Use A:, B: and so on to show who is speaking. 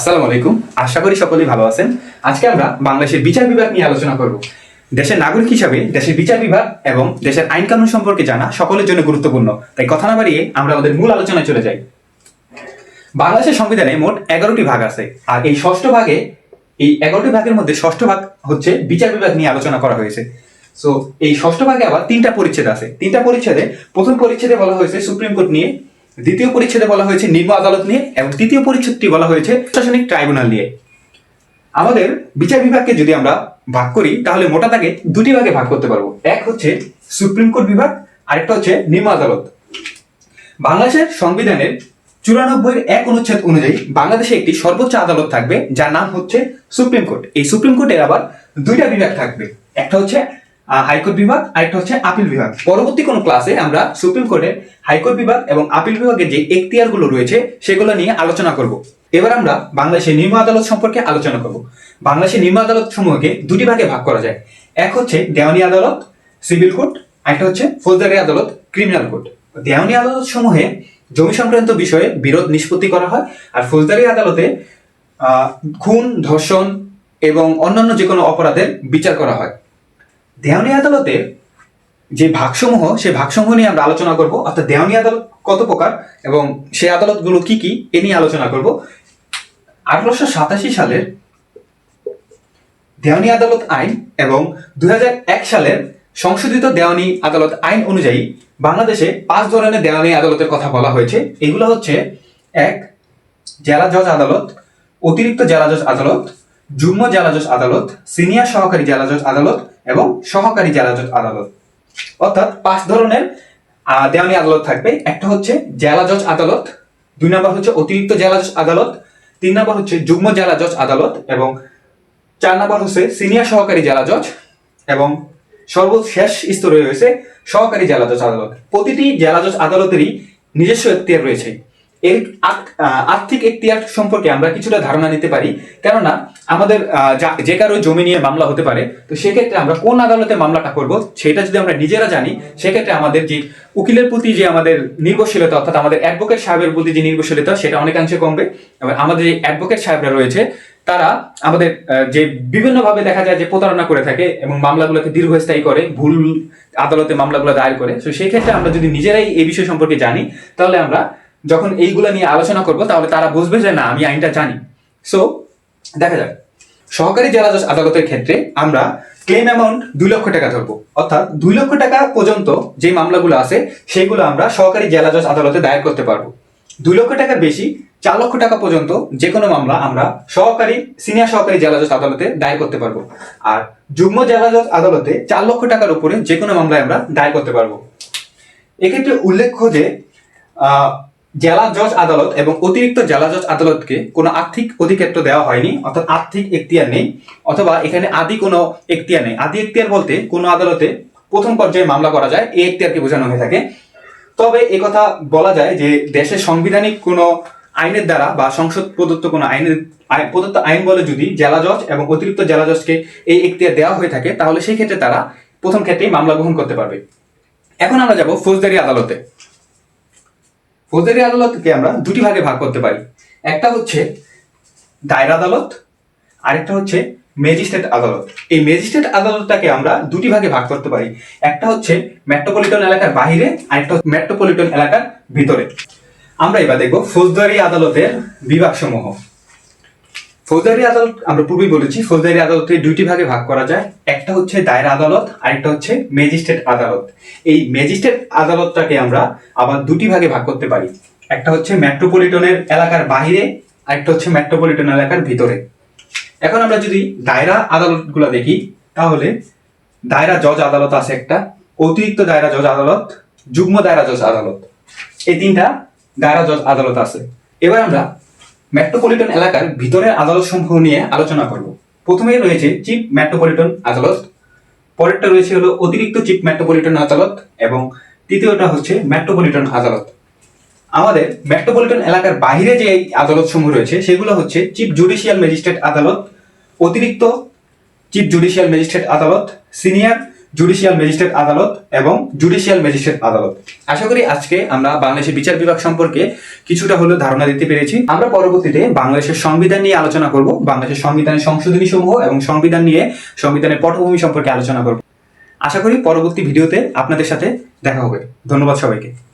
A: আসসালামু আলাইকুম আশা করি সকলেই ভালো আছেন আজকে আমরা বাংলাদেশের বিচার বিভাগ নিয়ে আলোচনা করব দেশের নাগরিক হিসাবে দেশের বিচার বিভাগ এবং দেশের আইন কানুন সম্পর্কে জানা সকলের জন্য গুরুত্বপূর্ণ তাই কথা না বাড়িয়ে আমরা আমাদের মূল আলোচনায় চলে যাই বাংলাদেশের সংবিধানে মোট এগারোটি ভাগ আছে আর এই ষষ্ঠ ভাগে এই এগারোটি ভাগের মধ্যে ষষ্ঠ ভাগ হচ্ছে বিচার বিভাগ নিয়ে আলোচনা করা হয়েছে সো এই ষষ্ঠ ভাগে আবার তিনটা পরিচ্ছেদ আছে তিনটা পরিচ্ছেদে প্রথম পরিচ্ছেদে বলা হয়েছে সুপ্রিম কোর্ট নিয়ে দ্বিতীয় পরিচ্ছেদে বলা হয়েছে নিম্ন আদালত নিয়ে এবং তৃতীয় পরিচ্ছেদটি বলা হয়েছে প্রশাসনিক ট্রাইব্যুনাল নিয়ে আমাদের বিচার বিভাগকে যদি আমরা ভাগ করি তাহলে মোটা তাকে দুটি ভাগে ভাগ করতে পারবো এক হচ্ছে সুপ্রিম কোর্ট বিভাগ আরেকটা হচ্ছে নিম্ন আদালত বাংলাদেশের সংবিধানের চুরানব্বই এক অনুচ্ছেদ অনুযায়ী বাংলাদেশে একটি সর্বোচ্চ আদালত থাকবে যার নাম হচ্ছে সুপ্রিম কোর্ট এই সুপ্রিম কোর্টের আবার দুইটা বিভাগ থাকবে একটা হচ্ছে হাইকোর্ট বিভাগ আরেকটা হচ্ছে আপিল বিভাগ পরবর্তী কোনো ক্লাসে আমরা সুপ্রিম কোর্টের হাইকোর্ট বিভাগ এবং আপিল বিভাগের যে গুলো রয়েছে সেগুলো নিয়ে আলোচনা করব এবার আমরা বাংলাদেশের নিম্ন আদালত সম্পর্কে আলোচনা করব বাংলাদেশের নিম্ন আদালত সমূহকে দুটি ভাগে ভাগ করা যায় এক হচ্ছে দেওয়ানি আদালত সিভিল কোর্ট আরেকটা হচ্ছে ফৌজদারি আদালত ক্রিমিনাল কোর্ট দেওয়ানি আদালত সমূহে জমি সংক্রান্ত বিষয়ে বিরোধ নিষ্পত্তি করা হয় আর ফৌজদারি আদালতে খুন ধর্ষণ এবং অন্যান্য যে কোনো অপরাধের বিচার করা হয় দেওয়ানি আদালতে যে ভাগসমূহ সে ভাগসমূহ নিয়ে আমরা আলোচনা করব অর্থাৎ দেওয়ানি আদালত কত প্রকার এবং সে আদালতগুলো কি কি এ নিয়ে আলোচনা করব আঠারোশো সাতাশি সালের দেওয়ানি আদালত আইন এবং দুই সালের সংশোধিত দেওয়ানি আদালত আইন অনুযায়ী বাংলাদেশে পাঁচ ধরনের দেওয়ানি আদালতের কথা বলা হয়েছে এগুলো হচ্ছে এক জেলা জজ আদালত অতিরিক্ত জেলা জজ আদালত যুগ্ম জেলা জজ আদালত সিনিয়র সহকারী জেলা জজ আদালত এবং সহকারী জেলা জজ আদালত অর্থাৎ পাঁচ ধরনের দেওয়ানি আদালত থাকবে একটা হচ্ছে জেলা জজ আদালত দুই নম্বর হচ্ছে অতিরিক্ত জেলা জজ আদালত তিন নম্বর হচ্ছে যুগ্ম জেলা জজ আদালত এবং চার নম্বর হচ্ছে সিনিয়র সহকারী জেলা জজ এবং সর্বশেষ স্তরে রয়েছে সহকারী জেলা জজ আদালত প্রতিটি জেলা জজ আদালতেরই নিজস্ব এক্তিয়ার রয়েছে এর আর্থিক এখতিয়ার সম্পর্কে আমরা কিছুটা ধারণা নিতে পারি কেননা আমাদের যে কারো জমি নিয়ে মামলা হতে পারে তো সেক্ষেত্রে আমরা কোন আদালতে মামলাটা করব সেটা যদি আমরা নিজেরা জানি সেক্ষেত্রে আমাদের যে উকিলের প্রতি যে আমাদের নির্ভরশীলতা অর্থাৎ আমাদের অ্যাডভোকেট সাহেবের প্রতি যে নির্ভরশীলতা সেটা অনেকাংশে কমবে এবার আমাদের যে অ্যাডভোকেট সাহেবরা রয়েছে তারা আমাদের যে বিভিন্নভাবে দেখা যায় যে প্রতারণা করে থাকে এবং মামলাগুলোকে দীর্ঘস্থায়ী করে ভুল আদালতে মামলাগুলো দায়ের করে তো সেই ক্ষেত্রে আমরা যদি নিজেরাই এই বিষয় সম্পর্কে জানি তাহলে আমরা যখন এইগুলো নিয়ে আলোচনা করব তাহলে তারা বুঝবে যে না আমি আইনটা জানি সো দেখা যাক সহকারী জেলা জজ আদালতের ক্ষেত্রে আমরা ক্লেম অ্যামাউন্ট দুই লক্ষ টাকা ধরবো অর্থাৎ দুই লক্ষ টাকা পর্যন্ত যে মামলাগুলো আছে সেগুলো আমরা সহকারী জেলা জজ আদালতে দায়ের করতে পারবো দুই লক্ষ টাকা বেশি চার লক্ষ টাকা পর্যন্ত যে কোনো মামলা আমরা সহকারী সিনিয়র সহকারী জেলা জজ আদালতে দায়ের করতে পারবো আর যুগ্ম জেলা জজ আদালতে চার লক্ষ টাকার উপরে যে কোনো মামলায় আমরা দায়ের করতে পারবো এক্ষেত্রে উল্লেখ্য যে জেলা জজ আদালত এবং অতিরিক্ত জেলা জজ আদালতকে কোনো আর্থিক অধিক্ষেত্র দেওয়া হয়নি অর্থাৎ আর্থিক এখতিয়ার নেই অথবা এখানে আদি কোনো এখতিয়ার নেই আদি এখতিয়ার বলতে কোনো আদালতে প্রথম পর্যায়ে মামলা করা যায় এই এখতিয়ারকে বোঝানো হয়ে থাকে তবে এ কথা বলা যায় যে দেশের সাংবিধানিক কোনো আইনের দ্বারা বা সংসদ প্রদত্ত কোনো আইনের প্রদত্ত আইন বলে যদি জেলা জজ এবং অতিরিক্ত জেলা জজকে এই এখতিয়ার দেওয়া হয়ে থাকে তাহলে সেই ক্ষেত্রে তারা প্রথম ক্ষেত্রেই মামলা গ্রহণ করতে পারবে এখন আমরা যাব ফৌজদারি আদালতে ফৌজদারি আদালতকে আমরা দুটি ভাগে ভাগ করতে পারি একটা হচ্ছে দায়রা আদালত আরেকটা হচ্ছে ম্যাজিস্ট্রেট আদালত এই ম্যাজিস্ট্রেট আদালতটাকে আমরা দুটি ভাগে ভাগ করতে পারি একটা হচ্ছে মেট্রোপলিটন এলাকার বাহিরে আরেকটা মেট্রোপলিটন এলাকার ভিতরে আমরা এবার দেখব ফৌজদারি আদালতের বিভাগসমূহ ফৌজদারি আদালত আমরা পূর্বেই বলেছি ফৌজদারি আদালতে দুইটি ভাগে ভাগ করা যায় একটা হচ্ছে দায়রা আদালত আরেকটা হচ্ছে ম্যাজিস্ট্রেট আদালত এই ম্যাজিস্ট্রেট আদালতটাকে আমরা আবার দুটি ভাগে ভাগ করতে পারি একটা হচ্ছে মেট্রোপলিটনের এলাকার বাহিরে আরেকটা হচ্ছে মেট্রোপলিটন এলাকার ভিতরে এখন আমরা যদি দায়রা আদালতগুলো দেখি তাহলে দায়রা জজ আদালত আছে একটা অতিরিক্ত দায়রা জজ আদালত যুগ্ম দায়রা জজ আদালত এই তিনটা দায়রা জজ আদালত আছে এবার আমরা মেট্রোপলিটন এলাকার ভিতরের আদালত সমূহ নিয়ে আলোচনা করব প্রথমে রয়েছে চিফ মেট্রোপলিটন আদালত পরেরটা রয়েছে হলো অতিরিক্ত চিফ মেট্রোপলিটন আদালত এবং তৃতীয়টা হচ্ছে মেট্রোপলিটন আদালত আমাদের মেট্রোপলিটন এলাকার বাইরে যে আদালত সমূহ রয়েছে সেগুলো হচ্ছে চিফ জুডিশিয়াল ম্যাজিস্ট্রেট আদালত অতিরিক্ত চিফ জুডিশিয়াল ম্যাজিস্ট্রেট আদালত সিনিয়র জুডিশিয়াল ম্যাজিস্ট্রেট আদালত এবং জুডিশিয়াল ম্যাজিস্ট্রেট আদালত আশা করি আজকে আমরা বাংলাদেশের বিচার বিভাগ সম্পর্কে কিছুটা হলেও ধারণা দিতে পেরেছি আমরা পরবর্তীতে বাংলাদেশের সংবিধান নিয়ে আলোচনা করব বাংলাদেশের সংবিধানের সংশোধনী সমূহ এবং সংবিধান নিয়ে সংবিধানের পটভূমি সম্পর্কে আলোচনা করব আশা করি পরবর্তী ভিডিওতে আপনাদের সাথে দেখা হবে ধন্যবাদ সবাইকে